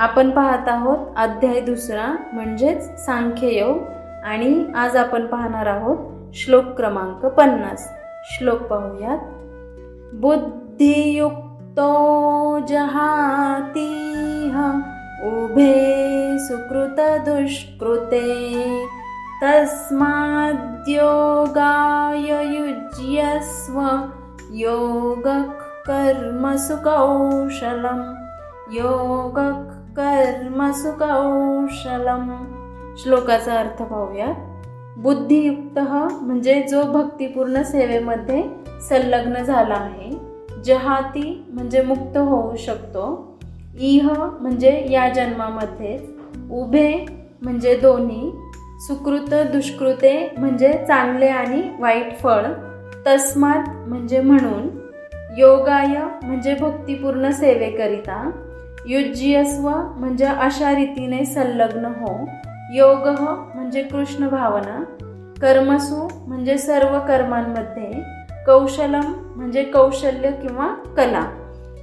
आपण पाहत आहोत अध्याय दुसरा म्हणजेच सांख्ययोग. आणि आज आपण पाहणार आहोत श्लोक क्रमांक पन्नास. श्लोक पाहूयात. बुद्धियुक्तो जहातीह उभे सुकृत दुष्कृते तस्माद्योगाय युज्यस्व योग कर्मसु कौशलम् योग कर्मसु कौशलम श्लोकाचा अर्थ पाहूया बुद्धियुक्त म्हणजे जो भक्तिपूर्ण सेवेमध्ये संलग्न झाला आहे जहाती म्हणजे मुक्त होऊ शकतो. इह म्हणजे या जन्मामध्ये उभे म्हणजे दोन्ही सुकृत दुष्कृते म्हणजे चांगले आणि वाईट फळ तस्मात म्हणजे म्हणून योगाय म्हणजे भक्तिपूर्ण सेवेकरिता युज्यस्व म्हणजे अशा रीतीने संलग्न हो. योग म्हणजे कृष्ण भावना. कर्मसु म्हणजे सर्व कर्मांमध्ये. कौशलम म्हणजे कौशल्य किंवा कला.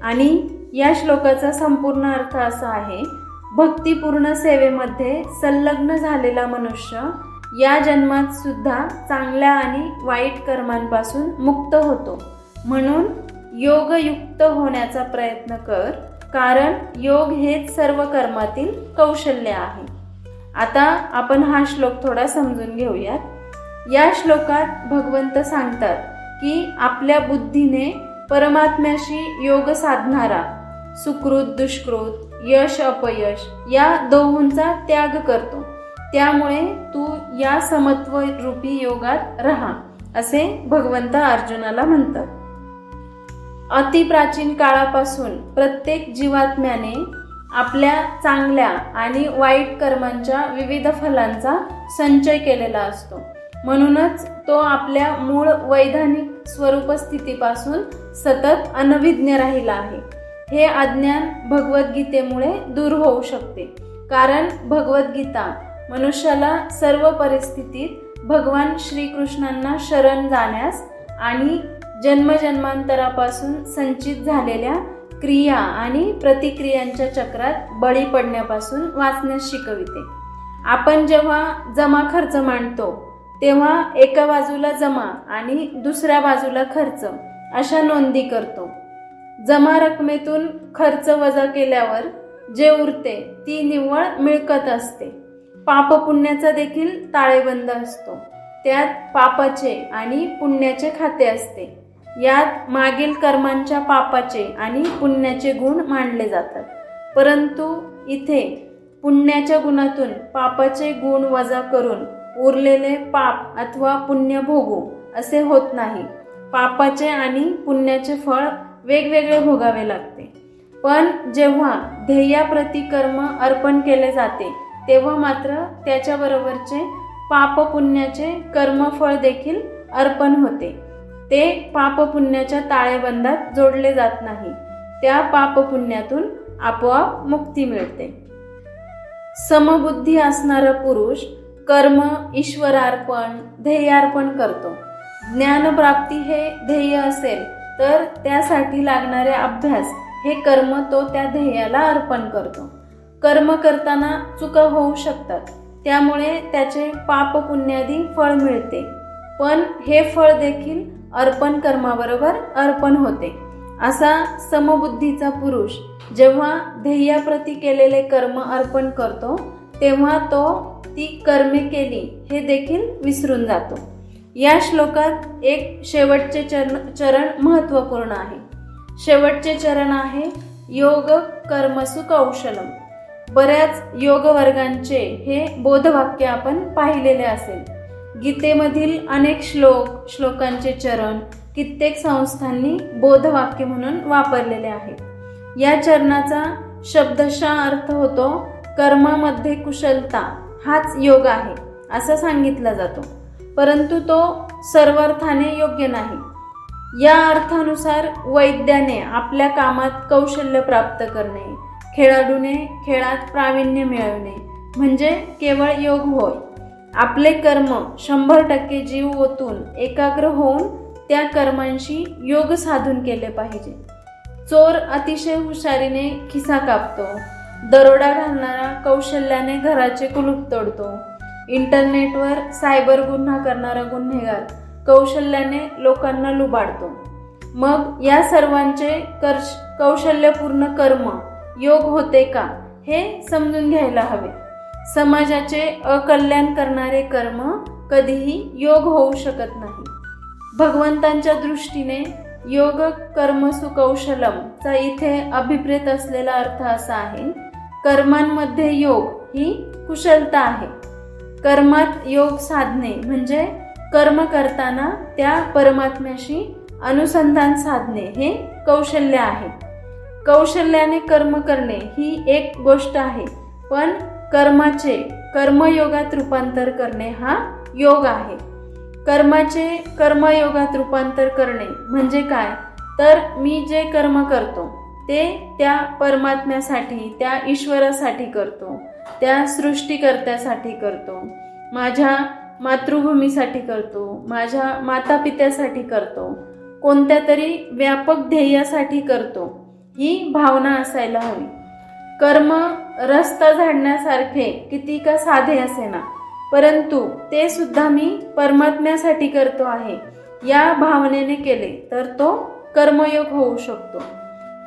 आणि या श्लोकाचा संपूर्ण अर्थ असा आहे भक्तिपूर्ण सेवेमध्ये संलग्न झालेला मनुष्य या जन्मात सुद्धा चांगल्या आणि वाईट कर्मांपासून मुक्त होतो. म्हणून योगयुक्त होण्याचा प्रयत्न कर. कारण योग हेच सर्व कर्मातील कौशल्य आहे. आता आपण हा श्लोक थोडा समजून घेऊयात. या श्लोकात भगवंत सांगतात की आपल्या बुद्धीने परमात्म्याशी योग साधणारा सुकृत दुष्कृत यश अपयश या दोहूंचा त्याग करतो. त्यामुळे तू या समत्व रूपी योगात राहा असे भगवंत अर्जुनाला म्हणतात. अतिप्राचीन काळापासून प्रत्येक जीवात्म्याने आपल्या चांगल्या आणि वाईट कर्मांच्या विविध फलांचा संचय केलेला असतो. म्हणूनच तो आपल्या मूळ वैधानिक स्वरूप स्थितीपासून सतत अनभिज्ञ राहिला आहे. हे अज्ञान भगवद्गीतेमुळे दूर होऊ शकते. कारण भगवद्गीता मनुष्याला सर्व परिस्थितीत भगवान श्रीकृष्णांना शरण जाण्यास आणि जन्मजन्मांतरापासून संचित झालेल्या क्रिया आणि प्रतिक्रियांच्या चक्रात बळी पडण्यापासून वाचण्यास शिकविते. आपण जेव्हा जमा खर्च मांडतो तेव्हा एका बाजूला जमा आणि दुसऱ्या बाजूला खर्च अशा नोंदी करतो. जमा रकमेतून खर्च वजा केल्यावर जे उरते ती निव्वळ मिळकत असते. पाप पुण्याचा देखील ताळेबंद असतो. त्यात पापाचे आणि पुण्याचे खाते असते. यात मागील कर्मांच्या पापाचे आणि पुण्याचे गुण मांडले जातात. परंतु इथे पुण्याच्या गुणातून पापाचे गुण वजा करून उरलेले पाप अथवा पुण्य भोगू असे होत नाही. पापाचे आणि पुण्याचे फळ वेगवेगळे भोगावे लागते. पण जेव्हा ध्येयाप्रती कर्म अर्पण केले जाते तेव्हा मात्र त्याच्याबरोबरचे पाप पुण्याचे कर्मफळ देखील अर्पण होते. ते पाप पुण्याच्या ताळेबंदात जोडले जात नाही. त्या पाप पुण्यातून आपोआप मुक्ती मिळते. समबुद्धी असणारा पुरुष कर्म ईश्वरार्पण ध्येयार्पण करतो. ज्ञानप्राप्ती हे ध्येय असेल तर त्यासाठी लागणारे अभ्यास हे कर्म तो त्या ध्येयाला अर्पण करतो. कर्म करताना चुका होऊ शकतात त्यामुळे त्याचे पाप पुण्यादी फळ मिळते. पण हे फळ देखील अर्पण कर्माबरोबर अर्पण होते. असा समबुद्धीचा पुरुष जेव्हा ध्येयाप्रती केलेले कर्म अर्पण करतो तेव्हा तो ती कर्मे केली हे देखील विसरून जातो. या श्लोकात एक शेवटचे चरण चरण महत्त्वपूर्ण आहे. शेवटचे चरण आहे योग कर्मसु कौशलम बऱ्याच योग वर्गांचे हे बोधवाक्य आपण पाहिलेले असेल. गीतेमधील अनेक श्लोक श्लोकांचे चरण कित्येक संस्थांनी बोधवाक्य म्हणून वापरलेले आहेत. या चरणाचा शब्दशः अर्थ होतो कर्मामध्ये कुशलता हाच योग आहे असं सांगितला जातो. परंतु तो सर्वार्थाने योग्य नाही. या अर्थानुसार वैद्याने आपल्या कामात कौशल्य प्राप्त करणे खेळाडूने खेळात प्रावीण्य मिळवणे म्हणजे केवळ योग होय. आपले कर्म शंभर टक्के जीव ओतून एकाग्र होऊन त्या कर्मांशी योग साधून केले पाहिजे. चोर अतिशय हुशारीने खिसा कापतो. दरोडा घालणारा कौशल्याने घराचे कुलूप तोडतो. इंटरनेटवर सायबर गुन्हा करणारा गुन्हेगार कौशल्याने लोकांना लुबाडतो. मग या सर्वांचे कर्श कौशल्यपूर्ण कर्म योग होते का हे समजून घ्यायला हवे. समाजाचे अकल्याण करणारे कर्म कधीही योग होऊ शकत नाही. भगवंतांच्या दृष्टीने योग कर्म सुकौशलमचा चा इथे अभिप्रेत असलेला अर्थ असा आहे कर्मांमध्ये योग ही कुशलता आहे. कर्मात योग साधणे म्हणजे कर्म करताना त्या परमात्म्याशी अनुसंधान साधणे हे कौशल्य आहे. कौशल्याने कर्म करणे ही एक गोष्ट आहे पण कर्माचे कर्मयोगात रूपांतर करणे हा योग आहे. कर्माचे कर्मयोगात रूपांतर करणे म्हणजे काय? तर मी जे कर्म करतो ते त्या परमात्म्यासाठी त्या ईश्वरासाठी करतो त्या सृष्टीकर्त्यासाठी करतो माझ्या मातृभूमीसाठी करतो माझ्या मातापित्यासाठी करतो कोणत्या तरी व्यापक ध्येयासाठी करतो ही भावना असायला हवी. कर्म रस्ता झाडण्यासारखे किती का साधे असेना. परंतु ते सुद्धा मी परमात्म्यासाठी करतो आहे. या भावनेने केले तर तो कर्मयोग होऊ शकतो.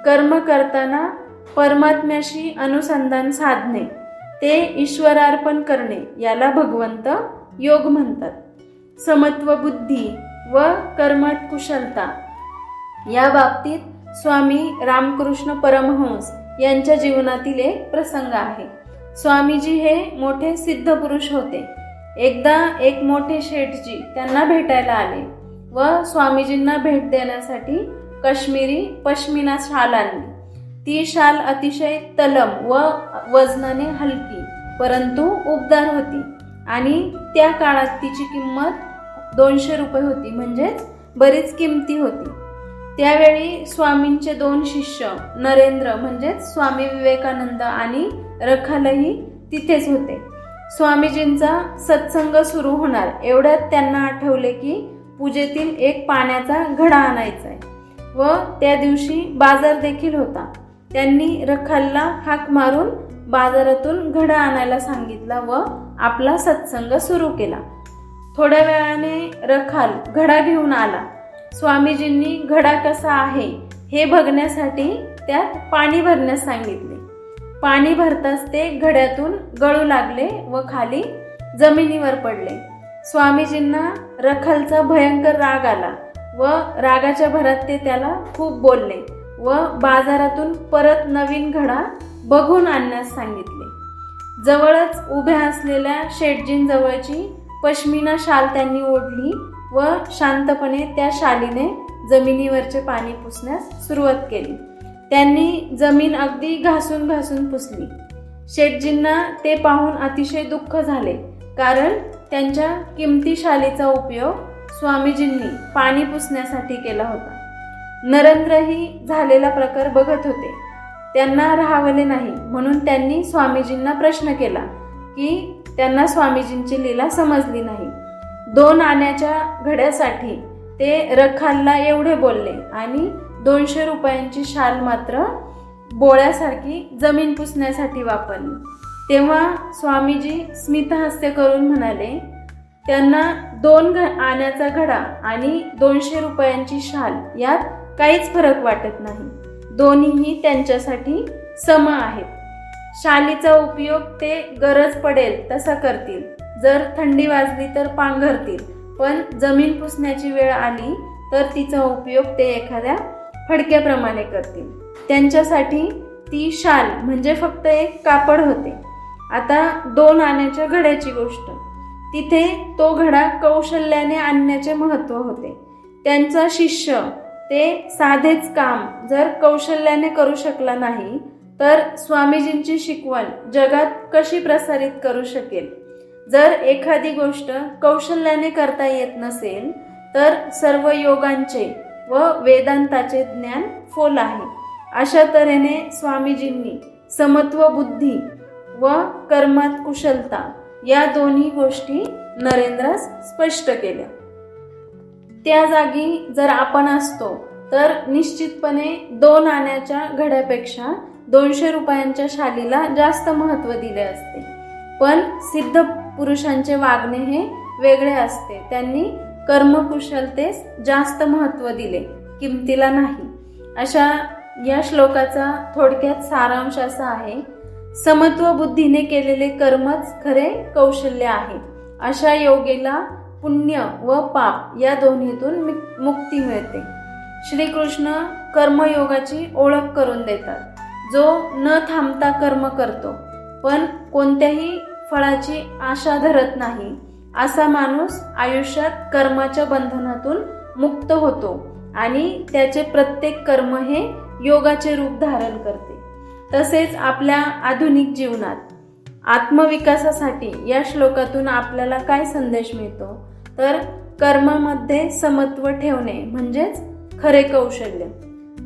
कर्म करताना परमात्म्याशी अनुसंधान साधणे ते ईश्वरार्पण करणे याला भगवंत योग म्हणतात. समत्व बुद्धी व कर्मात कुशलता या बाबतीत स्वामी रामकृष्ण परमहंस यांच्या जीवनातील एक प्रसंग आहे. स्वामीजी हे मोठे सिद्ध पुरुष होते. एकदा एक मोठे शेठजी त्यांना भेटायला आले व स्वामीजींना भेट देण्यासाठी काश्मीरी पश्मिना शाल आणली. ती शाल अतिशय तलम व वजनाने हलकी परंतु उबदार होती आणि त्या काळात तिची किंमत दोनशे रुपये होती म्हणजेच बरीच किमती होती. त्यावेळी स्वामींचे दोन शिष्य नरेंद्र म्हणजेच स्वामी विवेकानंद आणि रखालही तिथेच होते. स्वामीजींचा सत्संग सुरू होणार एवढ्यात त्यांना आठवले की पूजेतील एक पाण्याचा घडा आणायचा आहे व त्या दिवशी बाजार देखील होता. त्यांनी रखालला हाक मारून बाजारातून घडा आणायला सांगितला व आपला सत्संग सुरू केला. थोड्या वेळाने रखाल घडा घेऊन आला. स्वामीजींनी घडा कसा आहे हे बघण्यासाठी त्यात पाणी भरण्यास सांगितले. पाणी भरताच ते घड्यातून गळू लागले व खाली जमिनीवर पडले. स्वामीजींना रखलचा भयंकर राग आला व रागाच्या भरात ते त्याला खूप बोलले व बाजारातून परत नवीन घडा बघून आणण्यास सांगितले. जवळच उभ्या असलेल्या शेटजींजवळची पश्मिना शाल त्यांनी ओढली व शांतपणे त्या शालीने जमिनीवरचे पाणी पुसण्यास सुरुवात केली. त्यांनी जमीन अगदी घासून घासून पुसली. शेटजींना ते पाहून अतिशय दुःख झाले कारण त्यांच्या किमती शालीचा उपयोग स्वामीजींनी पाणी पुसण्यासाठी केला होता. नरेंद्रही झालेला प्रकार बघत होते. त्यांना राहावले नाही म्हणून त्यांनी स्वामीजींना प्रश्न केला की त्यांना स्वामीजींची लीला समजली नाही. दोन आण्याच्या घड्यासाठी ते रखालला एवढे बोलले आणि दोनशे रुपयांची शाल मात्र बोळ्यासारखी जमीन पुसण्यासाठी वापरली. तेव्हा स्वामीजी स्मितहास्य करून म्हणाले त्यांना दोन घ आण्याचा घडा आणि दोनशे रुपयांची शाल यात काहीच फरक वाटत नाही. दोन्हीही त्यांच्यासाठी सम आहेत. शालीचा उपयोग ते गरज पडेल तसा करतील. जर थंडी वाजली तर पांघरतील पण जमीन पुसण्याची वेळ आली तर तिचा उपयोग ते एखाद्या फडक्याप्रमाणे करतील. त्यांच्यासाठी ती शाल म्हणजे फक्त एक कापड होते. आता दोन आण्याच्या घड्याची गोष्ट. तिथे तो घडा कौशल्याने आणण्याचे महत्त्व होते. त्यांचा शिष्य ते साधेच काम जर कौशल्याने करू शकला नाही तर स्वामीजींची शिकवण जगात कशी प्रसारित करू शकेल? जर एखादी गोष्ट कौशल्याने करता येत नसेल तर सर्व योगांचे व वेदांताचे ज्ञान फोल आहे. अशा तऱ्हेने स्वामीजींनी समत्व बुद्धी व कर्मात कुशलता या दोन्ही गोष्टी नरेंद्रास स्पष्ट केल्या. त्या जागी जर आपण असतो तर निश्चितपणे दोन आण्याच्या घड्यापेक्षा दोनशे रुपयांच्या शालीला जास्त महत्त्व दिले असते. पण सिद्ध पुरुषांचे वागणे हे वेगळे असते. त्यांनी कर्मकुशलतेस जास्त महत्त्व दिले. किमतीला नाही. अशा या श्लोकाचा थोडक्यात सारांश असा आहे समत्व बुद्धीने केलेले कर्मच खरे कौशल्य आहे. अशा योगेला पुण्य व पाप या दोन्हीतून मुक्ती मिळते. श्रीकृष्ण कर्मयोगाची ओळख करून देतात. जो न थांबता कर्म करतो पण कोणत्याही फळाची आशा धरत नाही. असा माणूस आयुष्यात कर्माच्या बंधनातून मुक्त होतो आणि त्याचे प्रत्येक कर्म हे योगाचे रूप धारण करते. तसेच आपल्या आधुनिक जीवनात आत्मविकासासाठी या श्लोकातून आपल्याला काय संदेश मिळतो? तर कर्मामध्ये समत्व ठेवणे म्हणजेच खरे कौशल्य.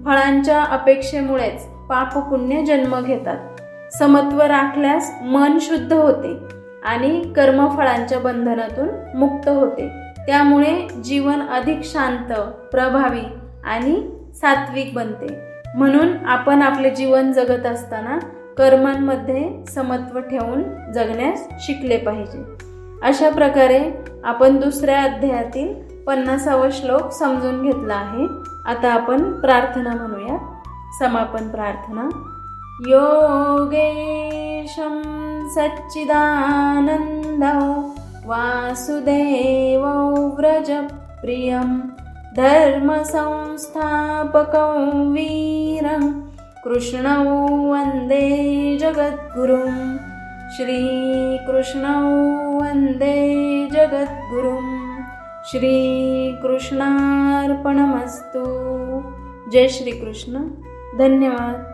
फळांच्या अपेक्षेमुळेच पाप पुण्य जन्म घेतात. समत्व राखल्यास मन शुद्ध होते आणि कर्मफळांच्या बंधनातून मुक्त होते. त्यामुळे जीवन अधिक शांत प्रभावी आणि सात्विक बनते. म्हणून आपण आपले जीवन जगत असताना कर्मांमध्ये समत्व ठेवून जगण्यास शिकले पाहिजे. अशा प्रकारे आपण दुसऱ्या अध्यायातील पन्नासावा श्लोक समजून घेतला आहे. आता आपण प्रार्थना म्हणूया. समापन प्रार्थना. योगेशं सच्चिदानन्दौ वासुदेवौ व्रजप्रियं धर्मसंस्थापकौ वीरं कृष्णौ वन्दे जगद्गुरुं श्रीकृष्णौ वन्दे जगद्गुरुं श्रीकृष्णार्पणमस्तु। जय श्रीकृष्ण। धन्यवाद।